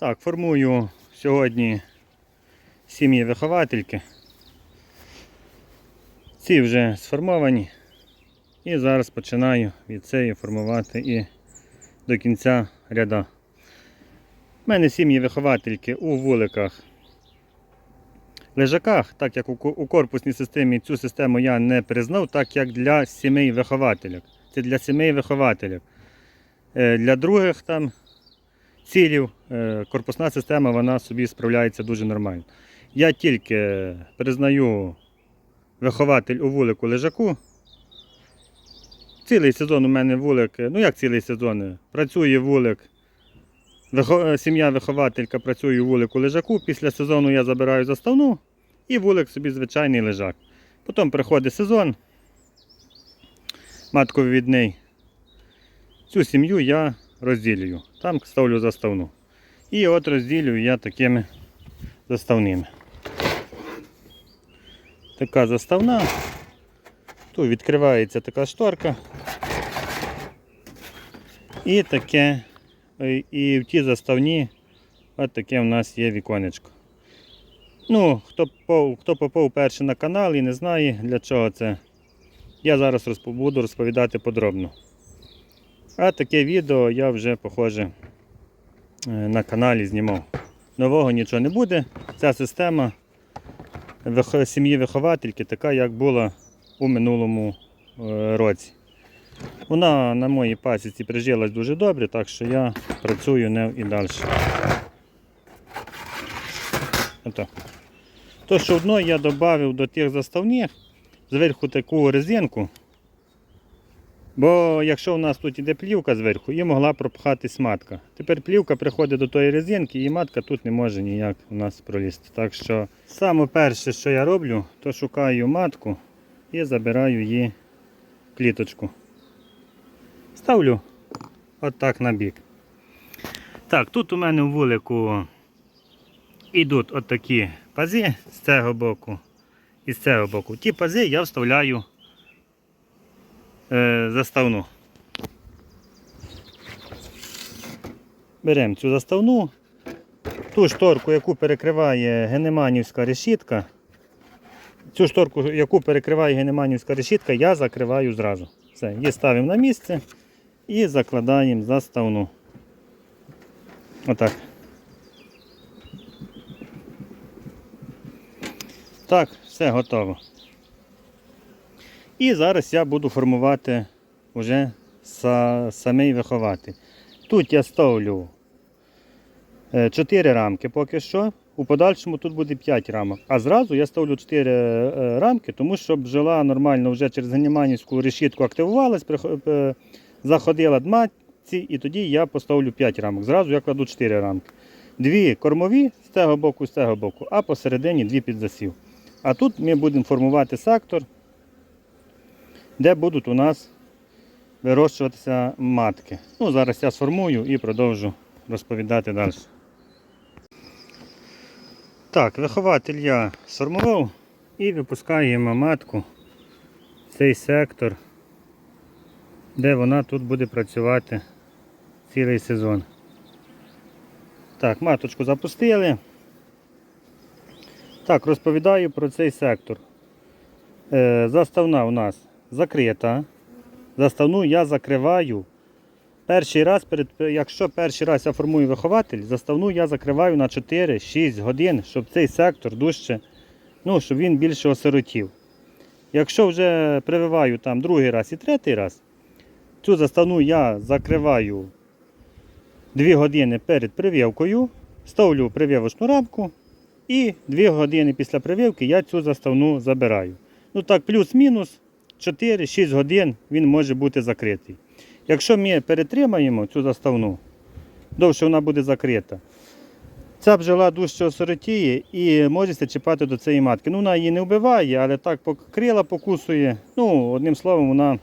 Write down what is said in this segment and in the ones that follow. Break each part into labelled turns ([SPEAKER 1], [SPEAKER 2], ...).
[SPEAKER 1] Так, формую сьогодні сім'ї виховательки. Ці вже сформовані. І зараз починаю від цієї формувати і до кінця ряда. У мене сім'ї виховательки у вуликах лежаках, так як у корпусній системі цю систему я не признав, так як для сімей вихователів. Це для сімей вихователів. Е, Для других там цілів е, корпусна система вона собі справляється дуже нормально. Я тільки признаю вихователь у вулику лежаку. Цілий сезон у мене вулик, ну як цілий сезон? Працює вулик. Е, Сім'я вихователька працює у вулику лежаку. Після сезону я забираю заставну і вулик собі звичайний лежак. Потім приходить сезон, матковідний. Цю сім'ю я розділюю. Там ставлю заставну. І от розділюю я такими заставними. Така заставна. Тут відкривається така шторка. І таке, і в ті заставні от таке в нас є віконечко. Ну, хто попав, хто попав перший на канал і не знає для чого це, я зараз розп- буду розповідати подробно. А таке відео я вже, похоже, е, на каналі знімав. Нового нічого не буде. Ця система сім'ї виховательки така, як була у минулому е, році. Вона на моїй пасіці прижилась дуже добре, так що я працюю нею і далі. Ото. То, що одно я додав до тих заставних, зверху таку резинку. Бо якщо у нас тут іде плівка зверху, і могла пропхатись матка. Тепер плівка приходить до тої резинки і матка тут не може ніяк у нас пролізти. Так що саме перше, що я роблю, то шукаю матку і забираю її кліточку. Ставлю отак на бік. Так, тут у мене в вулику йдуть отакі пази з цього боку і з цього боку. Ті пази я вставляю заставну. Беремо цю заставну, ту шторку, яку перекриває генеманівська решітка. Цю шторку, яку перекриває генеманівська решітка, я закриваю зразу. Все, її ставимо на місце і закладаємо заставну. Отак. Так, все готово. І зараз я буду формувати вже са, самий вихователь. Тут я ставлю 4 рамки поки що. У подальшому тут буде 5 рамок. А зразу я ставлю 4 е, рамки, тому що бджола нормально вже через ганіманівську решітку активувалась, е, заходила дматці, і тоді я поставлю 5 рамок. Зразу я кладу 4 рамки. Дві кормові з цього боку, з цього боку, а посередині дві під засів. А тут ми будемо формувати сектор, де будуть у нас вирощуватися матки. Ну, зараз я сформую і продовжу розповідати далі. Так, вихователь я сформував і випускаємо матку в цей сектор, де вона тут буде працювати цілий сезон. Так, маточку запустили. Так, розповідаю про цей сектор. Е, заставна у нас закрита. Заставну я закриваю. Перший раз, перед, якщо перший раз я формую вихователь, заставну я закриваю на 4-6 годин, щоб цей сектор дужче, ну, щоб він більше осиротів. Якщо вже прививаю там другий раз і третій раз, цю заставну я закриваю 2 години перед прививкою, ставлю прививочну рамку і 2 години після прививки я цю заставну забираю. Ну так, плюс-мінус 4-6 годин він може бути закритий. Якщо ми перетримаємо цю заставну, довше вона буде закрита. Ця бджола дужче осиротіє і може чіпати до цієї матки. Ну, вона її не вбиває, але так крила покусує. Ну, одним словом, вона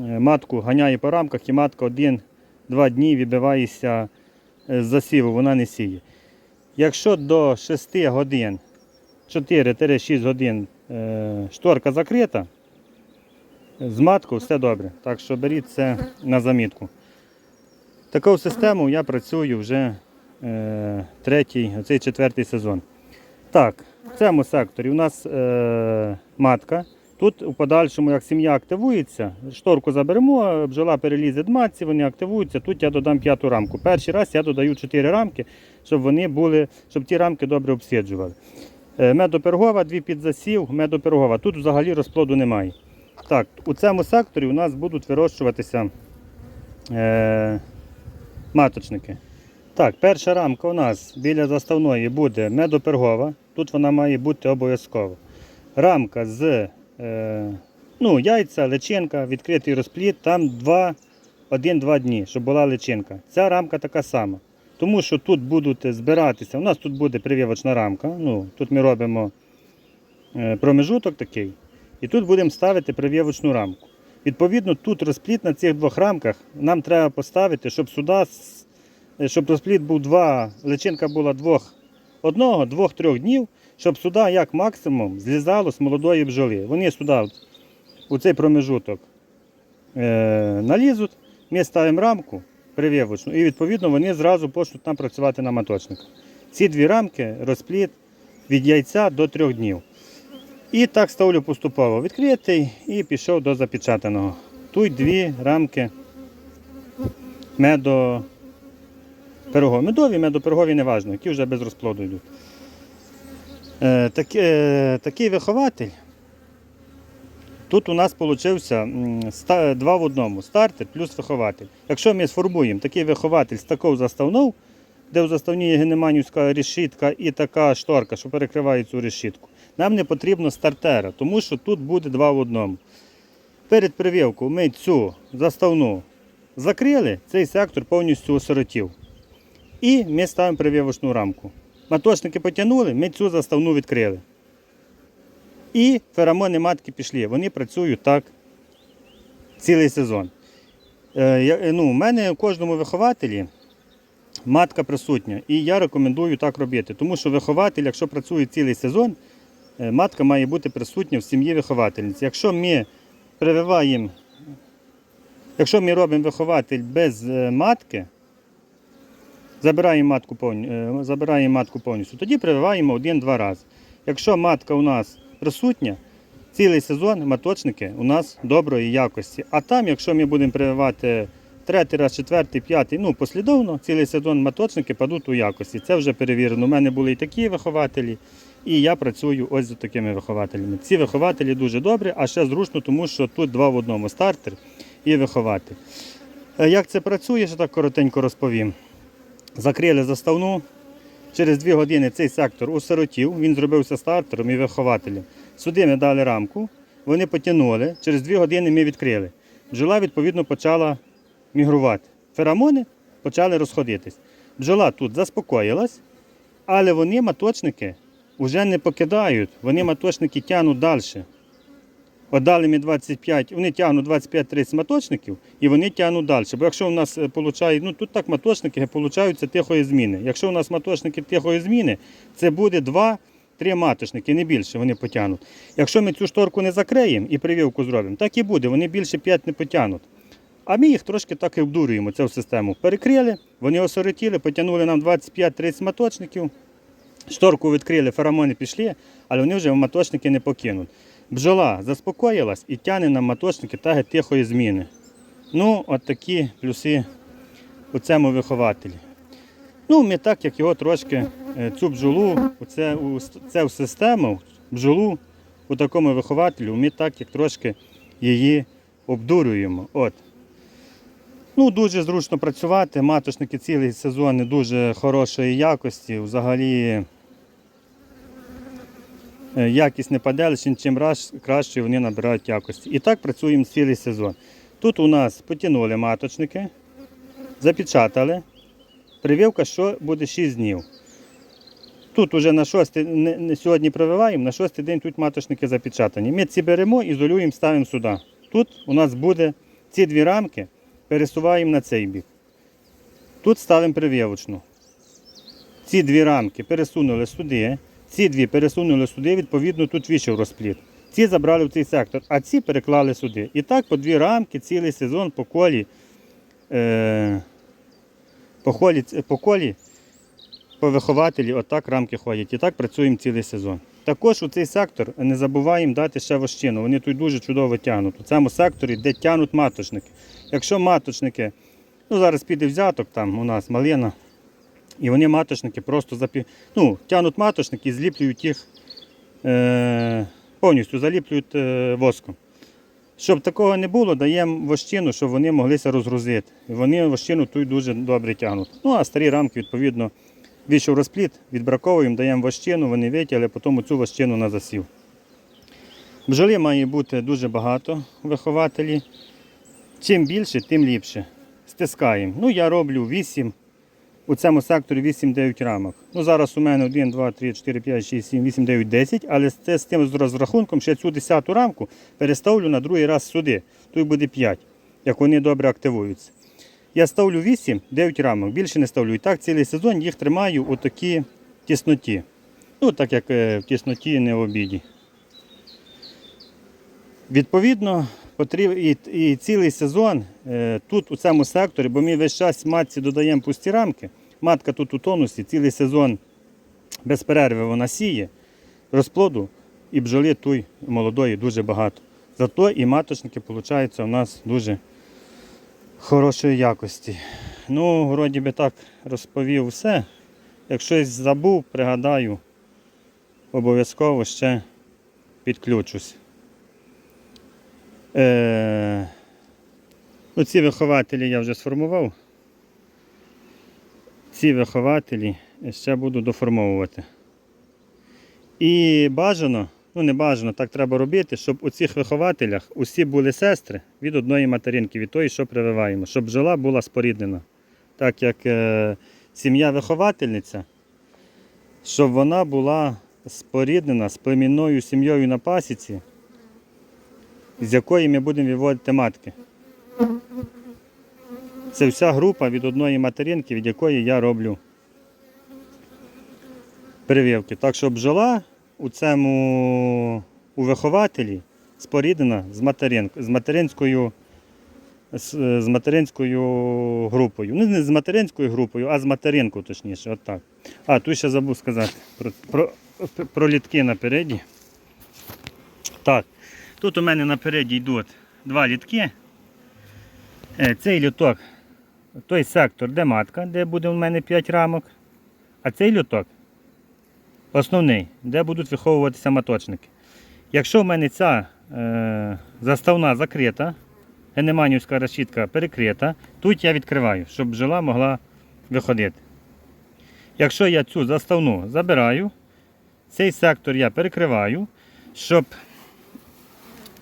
[SPEAKER 1] е, матку ганяє по рамках і матка один-два дні вибивається е, з засіву, вона не сіє. Якщо до 6 годин, 4-6 годин е, шторка закрита, з маткою все добре. Так що беріть це на замітку. Таку систему я працюю вже е, третій, оцей четвертий сезон. Так, в цьому секторі у нас е, матка. Тут у подальшому, як сім'я активується, шторку заберемо, бджола перелізе до матці, вони активуються. Тут я додам п'яту рамку. Перший раз я додаю чотири рамки, щоб вони були, щоб ті рамки добре обсіджували. Е, Медопергова, дві під засів, медопергова. Тут взагалі розплоду немає. Так, у цьому секторі у нас будуть вирощуватися е, маточники. Так, перша рамка у нас біля заставної буде медопергова. Тут вона має бути обов'язково. Рамка з е, ну, яйця, личинка, відкритий розплід, там 1-2 дні, щоб була личинка. Ця рамка така сама. Тому що тут будуть збиратися, у нас тут буде прививочна рамка. Ну, тут ми робимо е, промежуток такий. І тут будемо ставити прививочну рамку. Відповідно, тут розплід на цих двох рамках нам треба поставити, щоб сюди, е, щоб розплід був два, личинка була двох, одного, двох-трьох днів, щоб сюди як максимум злізало з молодої бджоли. Вони сюди, у цей промежуток е, налізуть, ми ставимо рамку прививочну, і відповідно вони зразу почнуть нам працювати на маточник. Ці дві рамки розплід від яйця до трьох днів. І так ставлю поступово відкритий і пішов до запечатаного. Тут дві рамки медо пирогові. Медові, медопирогові не важливо, які вже без розплоду йдуть. Е, так, е, такий вихователь. Тут у нас вийшов два в одному стартер плюс вихователь. Якщо ми сформуємо такий вихователь з такою заставною, де в заставні є генеманівська решітка і така шторка, що перекриває цю решітку, нам не потрібно стартера, тому що тут буде два в одному. Перед прививкою ми цю заставну закрили, цей сектор повністю осиротів. І ми ставимо прививочну рамку. Маточники потягнули, ми цю заставну відкрили. І феромони матки пішли. Вони працюють так цілий сезон. Е, е, ну, у мене у кожному вихователі матка присутня. І я рекомендую так робити. Тому що вихователь, якщо працює цілий сезон, матка має бути присутня в сім'ї виховательниці. Якщо ми прививаємо, якщо ми робимо вихователь без е, матки, забираємо матку, повні- е, забираємо матку повністю, тоді прививаємо один-два рази. Якщо матка у нас присутня, цілий сезон маточники у нас доброї якості. А там, якщо ми будемо прививати третій раз, четвертий, п'ятий, ну послідовно, цілий сезон маточники падуть у якості. Це вже перевірено. У мене були і такі вихователі, і я працюю ось з такими вихователями. Ці вихователі дуже добрі, а ще зручно, тому що тут два в одному стартер і вихователь. Е, Як це працює, ще так коротенько розповім. Закрили заставну. Через дві години цей сектор осиротів, він зробився стартером і вихователем. Сюди ми дали рамку, вони потягнули, через дві години ми відкрили. Бджола, відповідно, почала мігрувати. Феромони почали розходитись. Бджола тут заспокоїлась, але вони маточники вже не покидають, вони маточники тягнуть далі. Отдали ми 25, вони тягнуть 25-30 маточників і вони тягнуть далі. Бо якщо у нас е, ну тут так маточники получаються тихої зміни. Якщо у нас маточники тихої зміни, це буде 2-3 маточники, не більше вони потягнуть. Якщо ми цю шторку не закриємо і прививку зробимо, так і буде, вони більше 5 не потягнуть. А ми їх трошки так і обдурюємо цю систему. Перекрили, вони осоротіли, потягнули нам 25-30 маточників. Шторку відкрили, феромони пішли, але вони вже маточники не покинуть. Бджола заспокоїлась і тягне нам маточники таги тихої зміни. Ну, от такі плюси у цьому вихователі. Ну, ми так, як його трошки, е, цю бджолу, оце, у це систему, бджолу у такому вихователю, ми так, як трошки її обдурюємо. От. Ну, дуже зручно працювати. Маточники цілий сезон дуже хорошої якості. Взагалі е, якість не чим, краще вони набирають якості. І так працюємо цілий сезон. Тут у нас потягнули маточники, запечатали. Прививка що буде 6 днів. Тут уже на шостий, не сьогодні прививаємо, на шостий день тут маточники запечатані. Ми ці беремо, ізолюємо, ставимо сюди. Тут у нас буде ці дві рамки, пересуваємо на цей бік. Тут ставимо прививочну. Ці дві рамки пересунули сюди, ці дві пересунули сюди, відповідно, тут вийшов розпліт. Ці забрали в цей сектор, а ці переклали сюди. І так по дві рамки цілий сезон по колі, е, по колі, по колі по вихователі отак рамки ходять. І так працюємо цілий сезон. Також у цей сектор не забуваємо дати ще вощину. Вони тут дуже чудово тягнуть. У цьому секторі, де тягнуть маточники. Якщо маточники, ну зараз піде взяток, там у нас малина, і вони маточники просто запі... ну, тягнуть маточники і зліплюють їх е... повністю заліплюють е... воском. Щоб такого не було, даємо вощину, щоб вони моглися розгрузити. І вони вощину тут дуже добре тягнуть. Ну а старі рамки, відповідно, війшов розпліт, відбраковуємо, даємо вощину, вони витягли, потім цю вощину на засів. Бджоли має бути дуже багато вихователі. Чим більше, тим ліпше. Стискаємо. Ну, я роблю 8, у цьому секторі 8-9 рамок. Ну, зараз у мене 1, 2, 3, 4, 5, 6, 7, 8, 9, 10, але це з тим з розрахунком, що я цю 10 рамку переставлю на другий раз сюди. Тут буде 5, як вони добре активуються. Я ставлю 8, 9 рамок, більше не ставлю. І так цілий сезон їх тримаю у такій тісноті. Ну, так як е, в тісноті не в обіді. Відповідно, потріб... і, і цілий сезон е, тут у цьому секторі, бо ми весь час матці додаємо пусті рамки. Матка тут у тонусі, цілий сезон без перерви вона сіє, розплоду і бджоли туй молодої дуже багато. Зато і маточники виходить у нас дуже хорошої якості. Ну, вроді би так розповів все. Якщо забув, пригадаю, обов'язково ще підключусь. Е, ну, вихователі я вже сформував. Ці вихователі ще буду доформовувати. І бажано, ну не бажано, так треба робити, щоб у цих вихователях усі були сестри від одної материнки, від тої, що прививаємо, щоб бджола була споріднена. Так як е, сім'я виховательниця, щоб вона була споріднена з племінною сім'єю на пасіці, з якої ми будемо виводити матки. Це вся група від одної материнки, від якої я роблю прививки. Так що бджола у цьому у вихователі споріднена з, материн, з материнською з, з материнською групою. Ну, не з материнською групою, а з материнкою, точніше. Отак. А, тут ще забув сказати про, про, про літки напереді. Так. Тут у мене напереді йдуть два літки. Е, Цей люток, той сектор, де матка, де буде у мене 5 рамок. А цей люток основний, де будуть виховуватися маточники. Якщо в мене ця е, заставна закрита, генеманівська решітка перекрита, тут я відкриваю, щоб бджола могла виходити. Якщо я цю заставну забираю, цей сектор я перекриваю, щоб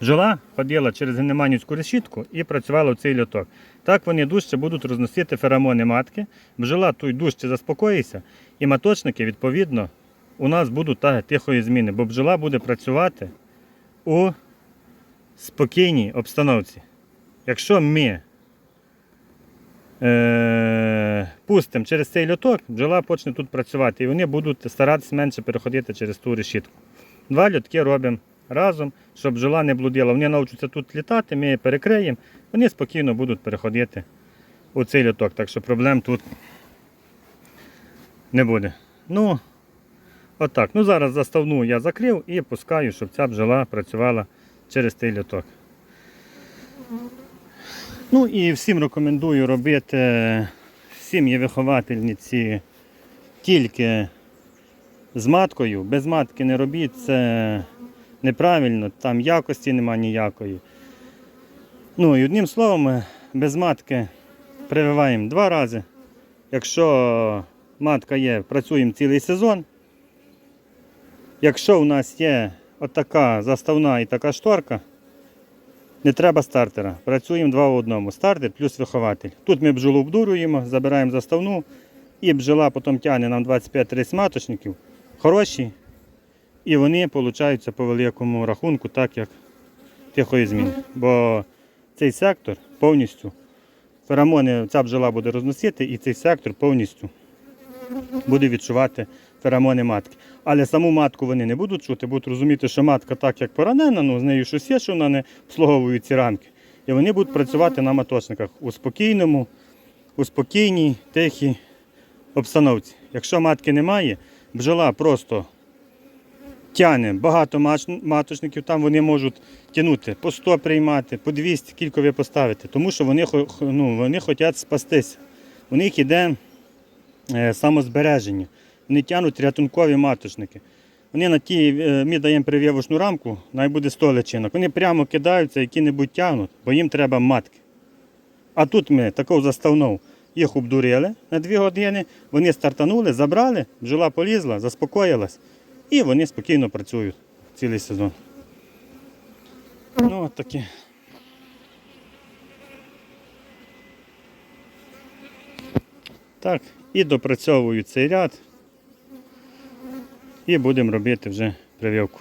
[SPEAKER 1] бджола ходила через генеманівську решітку і працювала в цей льоток. Так вони дужче будуть розносити феромони матки, бджола тут дужче заспокоїться, і маточники, відповідно, у нас будуть так, тихої зміни, бо бджола буде працювати у спокійній обстановці. Якщо ми е, пустимо через цей льоток, бджола почне тут працювати і вони будуть старатися менше переходити через ту решітку. Два льотки робимо разом, щоб бджола не блудила. Вони навчаться тут літати, ми її перекриємо, вони спокійно будуть переходити у цей льоток. Так що проблем тут не буде. Ну, отак. Ну, зараз заставну я закрив і пускаю, щоб ця бджола працювала через цей льоток. Ну і всім рекомендую робити сім'ї виховательниці тільки з маткою. Без матки не робіть, це неправильно, там якості нема ніякої. Ну і одним словом, без матки прививаємо два рази. Якщо матка є, працюємо цілий сезон. Якщо у нас є отака заставна і така шторка, не треба стартера. Працюємо два в одному. Стартер плюс вихователь. Тут ми бджолу обдурюємо, забираємо заставну і бджола потім тягне нам 25-30 маточників. Хороші. І вони получаються по великому рахунку, так як тихої зміни. Бо цей сектор повністю, феромони ця бджола буде розносити, і цей сектор повністю буде відчувати феромони матки. Але саму матку вони не будуть чути, будуть розуміти, що матка так як поранена, ну з нею щось є, що вона не обслуговує ці рамки. І вони будуть працювати на маточниках у спокійному, у спокійній, тихій обстановці. Якщо матки немає, бджола просто тяне багато маточників, там вони можуть тягнути по 100 приймати, по 200, кілько ви поставите, тому що вони, ну, вони хочуть спастися. У них йде е, самозбереження. Вони тягнуть рятункові маточники. Вони на ті, е, ми даємо прив'явочну рамку, най буде 100 личинок. Вони прямо кидаються, які-небудь тягнуть, бо їм треба матки. А тут ми такого заставнув. Їх обдурили на 2 години, вони стартанули, забрали, бджола полізла, заспокоїлась, і вони спокійно працюють цілий сезон. Ну, от такі. Так, і допрацьовую цей ряд. І будемо робити вже прививку.